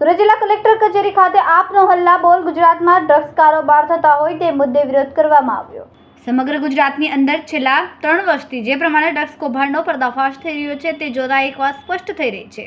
સુરત જિલ્લા કલેક્ટર કચેરી ખાતે આપનો હલ્લા બોલ ગુજરાતમાં ડ્રગ્સ કારોબાર થતા હોય તે મુદ્દે વિરોધ કરવામાં આવ્યો. સમગ્ર ગુજરાતની અંદર છેલ્લા ત્રણ વર્ષથી જે પ્રમાણે ડ્રગ્સ કૌભાંડનો પર્દાફાશ થઈ રહ્યો છે તે જોતા એક વાત સ્પષ્ટ થઈ રહી છે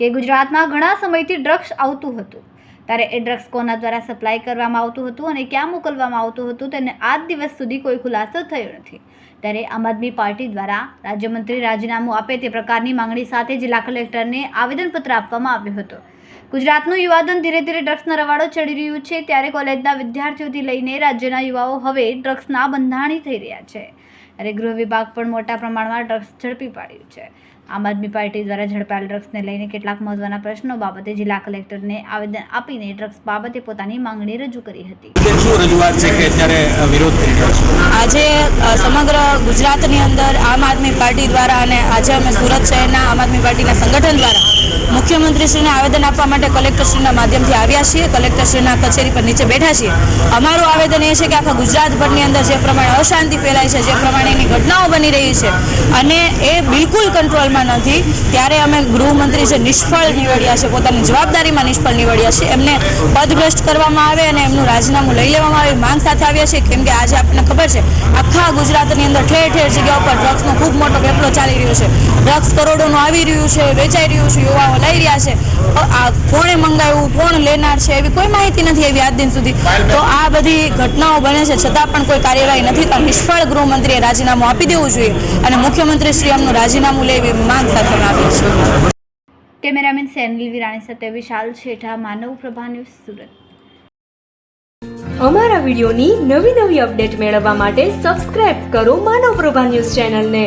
કે ગુજરાતમાં ઘણા સમયથી ડ્રગ્સ આવતું હતું. ત્યારે એ ડ્રગ્સ કોના દ્વારા સપ્લાય કરવામાં આવતું હતું અને ક્યાં મોકલવામાં આવતું હતું તેને આજ દિવસ સુધી કોઈ ખુલાસો થયો નથી. ત્યારે આમ આદમી પાર્ટી દ્વારા રાજ્યમંત્રી રાજીનામું આપે તે પ્રકારની માંગણી સાથે જિલ્લા કલેક્ટરને આવેદનપત્ર આપવામાં આવ્યું હતું. ગુજરાતનું યુવાધન ધીરે ધીરે ડ્રગ્સનો રવાડો ચડી રહ્યું છે ત્યારે કોલેજના વિદ્યાર્થીઓથી લઈને રાજ્યના યુવાઓ હવે ડ્રગ્સના બંધાણી થઈ રહ્યા છે. ત્યારે ગૃહ વિભાગ પણ મોટા પ્રમાણમાં ડ્રગ્સ ઝડપી પાડ્યું છે. આમ આદમી પાર્ટી દ્વારા ઝડપાયેલ ડ્રગ્સને લઈને કેટલાક મહત્વના પ્રશ્નો બાબતે જિલ્લા કલેક્ટરને આવેદન આપીને ડ્રગ્સ બાબતે પોતાની માંગણી રજૂ કરી હતી. શું રજૂઆત છે કે અત્યારે વિરોધ કરી રહ્યા છો? આજે સમગ્ર ગુજરાતની અંદર આમ આદમી પાર્ટી દ્વારા અને આજે અમે સુરત શહેરના આમ આદમી પાર્ટીના સંગઠન દ્વારા મુખ્યમંત્રીશ્રીને આવેદન આપવા માટે કલેક્ટરશ્રીના માધ્યમથી આવ્યા છીએ. કલેક્ટરશ્રીના કચેરી પર નીચે બેઠા છીએ. અમારું આવેદન એ છે કે આખા ગુજરાતભરની અંદર જે પ્રમાણે અશાંતિ ફેલાય છે જે પ્રમાણેની ઘટનાઓ બની રહી છે અને એ બિલકુલ કંટ્રોલમાં નથી. ત્યારે અમે ગૃહમંત્રી જે નિષ્ફળ નીવડ્યા છે, પોતાની જવાબદારીમાં નિષ્ફળ નીવડ્યા છે, એમને પદભ્રષ્ટ કરવામાં આવે અને એમનું રાજીનામું લઈ લેવામાં આવે માંગ સાથે આવ્યા છે. કેમ કે આજે આપણને ખબર છે, આખા ગુજરાતની અંદર ઠેર ઠેર જગ્યા ઉપર ડ્રગ્સનો ખૂબ મોટો વેપલો ચાલી રહ્યો છે. ડ્રગ્સ કરોડોનું આવી રહ્યું છે વેચાઈ રહ્યું છે યુવાઓ લઈ રહ્યા છે. આ કોણે મંગાવ્યું કોણ લેનાર છે એવી કોઈ માહિતી નથી એવી આજ દિન સુધી. તો આ બધી ઘટનાઓ બને છે છતાં પણ કોઈ કાર્યવાહી નથી. તો નિષ્ફળ ગૃહમંત્રીએ રાજીનામું આપી દેવું જોઈએ અને મુખ્યમંત્રી શ્રી એમનું રાજીનામું લે એવી માંગ સાથે અમે છે. કેમેરામેન સેનલ વિરાણી સાથે વિશાલ છેઠા માનવ પ્રભા ન્યૂઝ સુરત. અમારા વિડીયોની નવી નવી અપડેટ મેળવવા માટે સબસ્ક્રાઇબ કરો માનવ પ્રભા ન્યૂઝ ચેનલને.